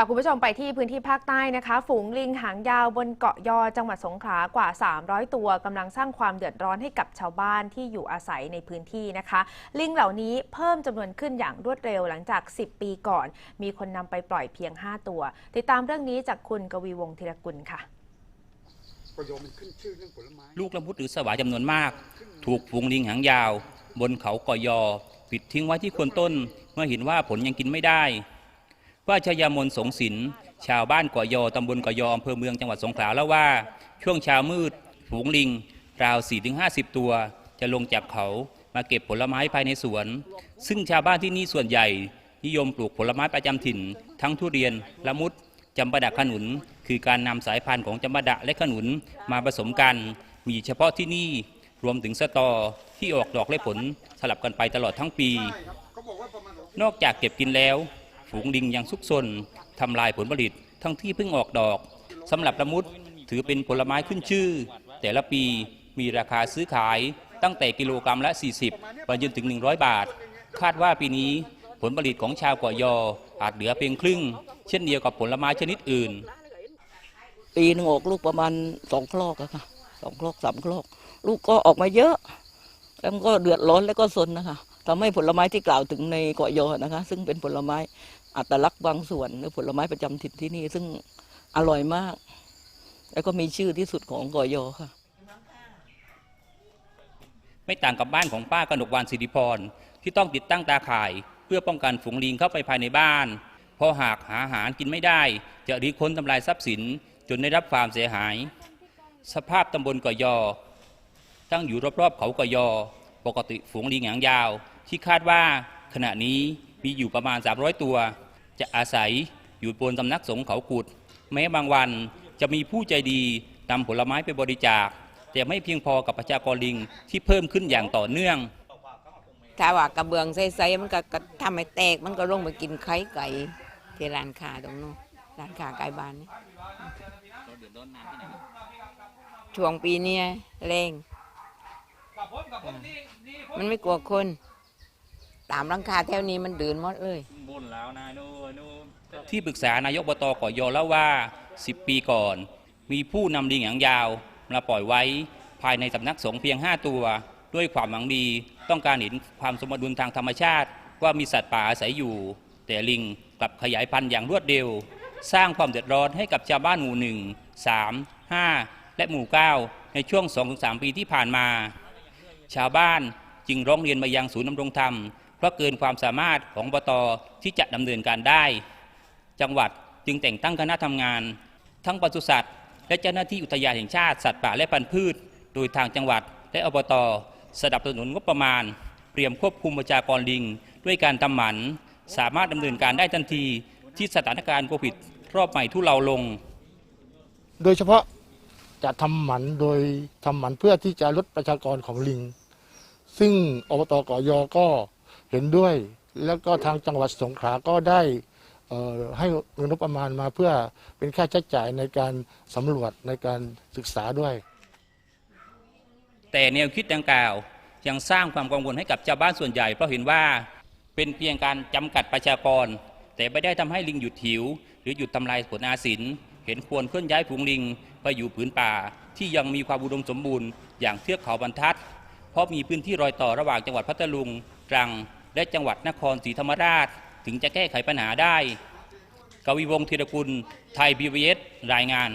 ค่ะคุณผู้ชมไปที่พื้นที่ภาคใต้นะคะ ฝูงลิงหางยาวบนเกาะยอจังหวัดสงขลากว่า 300 ตัวกำลังสร้างความเดือดร้อนให้กับชาวบ้านที่อยู่อาศัยในพื้นที่นะคะ ลิงเหล่านี้เพิ่มจำนวนขึ้นอย่างรวดเร็วหลังจาก 10 ปีก่อน มีคนนำไปปล่อยเพียง 5 ตัว ติดตามเรื่องนี้จากคุณกวีวงศ์ธีรกุลค่ะลูกละมุดหรือสวายจำนวนมาก ถูกฝูงลิงหางยาว บนเขาเกอยอ ปิดทิ้งไว้ที่คนต้น เมื่อเห็นว่าผลยังกินไม่ได้ ว่าชยามนสงสินชาวบ้านกอยอตำบลกอยออำเภอเมืองจังหวัดสงขลาแล้วว่า ช่วงเช้ามืดฝูงลิง ราว 4-50 ตัว จะลงจากเขามาเก็บผลไม้ภายในสวน ซึ่งชาวบ้านที่นี่ส่วนใหญ่ นิยมปลูกผลไม้ประจำถิ่น ทั้งทุเรียน ละมุดจำปาดะขนุน คือการนำสายพันธุ์ของจำปาดะและขนุนมาผสมกัน มีเฉพาะที่นี่รวมถึงสตอที่ออกดอกและผลสลับกันไปตลอดทั้งปี นอกจากเก็บกินแล้ว ฝูงลิงยังซุกซนทำลายผลผลิต ทั้งที่เพิ่งออกดอกสำหรับละมุดถือเป็นผลไม้ขึ้นชื่อ แต่ละปีมีราคาซื้อขายตั้งแต่กิโลกรรัมละ 40ไปจนถึง 100 บาท คาดว่าปีนี้ผลผลิตของชาวเกาะยออาจเหลือเพียงครึ่ง เช่นเดียวกับผลไม้ชนิดอื่น ปีหนึงออกลูกประมาณสองคลอกอะค่ะสองคลอกสามคลอก ลูกก็ออกมาเยอะ แล้วมันก็เดือดร้อนแล้วก็สนนะคะทำให้ผลไม้ที่กล่าวถึงในเกาะยอนะคะ ซึ่งเป็นผลไม้ อัตลักษณ์บางส่วนหรือผลไม้ประจำถิ่นที่นี่ ซึ่งอร่อยมาก แล้วก็มีชื่อที่สุดของเกาะยอค่ะ ไม่ต่างกับบ้านของป้ากนกวานสิริพร ที่ต้องติดตั้งตาข่าย เพื่อป้องกันฝูงลิงเข้าไปภายในบ้านพราะหากหาอาหารกินไม่ได้ จะริค้นทำลายทรัพย์สิน จนได้รับความเสียหาย สภาพตำบลกอยอ ตั้งอยู่รอบๆเขากอยอ ปกติฝูงลิงหางยาว ที่คาดว่าขณะนี้ มีอยู่ประมาณ 300 ตัว จะอาศัยอยู่บนสำนักสงฆ์เขากุด แม้บางวันจะมีผู้ใจดีนำผลไม้ไปบริจาค แต่ไม่เพียงพอกับประชากรลิงที่เพิ่มขึ้นอย่างต่อเนื่อง ถ้าว่ากระเบื้องใสๆมันก็ก็ทำให้แตกมันก็ลงไปกินไข่ไก่ที่ร้านค้าตรงนู้นร้านค้าไก่บ้านนี่ช่วงปีเนี้ยแรงมันไม่กลัวคน ตามรังคาแถวนี้มันเดินหมดเลยที่ปรึกษานายกบตก่อยอเล่าว่า 10 ปีก่อน มีผู้นำลิงหางยาวมาปล่อยไว้ภายในสำนักสงฆ์เพียง 5 ตัว ด้วยความหวังดีต้องการเห็นความสมดุลทางธรรมชาติ ว่ามีสัตว์ป่าอาศัยอยู่ แต่ลิงกลับขยายพันธุ์อย่างรวดเร็ว สร้างความเดือดร้อนให้กับชาวบ้านหมู่หนึ่งสามห้าและหมู่เก้าในช่วง 2-3 ปีที่ผ่านมา ชาวบ้านจึงร้องเรียนมายังศูนย์ดำรงธรรม เพราะเกินความสามารถของบตที่จะดำเนินการได้ จังหวัดจึงแต่งตั้งคณะทำงาน ทั้งปศุสัตว์และเจ้าหน้าที่อุทยานแห่งชาติสัตว์ป่าและพันธุ์พืช โดยทางจังหวัดและอบตสนับสนุนงบประมาณ เตรียมควบคุมประชากรลิง ด้วยการทำหมัน สามารถดำเนินการได้ทันทีที่สถานการณ์โควิดรอบใหม่ทุเลาลง โดยเฉพาะจะทำหมันโดยทำหมันเพื่อที่จะลดประชากรของลิง ซึ่งอบตกอยก็ เห็นด้วย แล้วก็ทางจังหวัดสงขลาก็ได้เออให้เงินงบประมาณมาเพื่อเป็นค่าใช้จ่ายในการสำรวจในการศึกษาด้วย แต่แนวคิดดังกล่าวยังสร้างความกังวลให้กับชาวบ้านส่วนใหญ่ เพราะเห็นว่าเป็นเพียงการจำกัดประชากร แต่ไม่ได้ทำให้ลิงหยุดหิว หรือหยุดทำลายผลอาศินเห็นควรเคลื่อนย้ายฝูงลิงไปอยู่ผืนป่า ที่ยังมีความอุดมสมบูรณ์อย่างเทือกเขาบรรทัด เพราะมีพื้นที่รอยต่อระหว่างจังหวัดพัทลุงตรัง และจังหวัดนครศรีธรรมราช ถึงจะแก้ไขปัญหาได้ กวีวงศ์ธีรกุล ไทยบีวีเอสรายงาน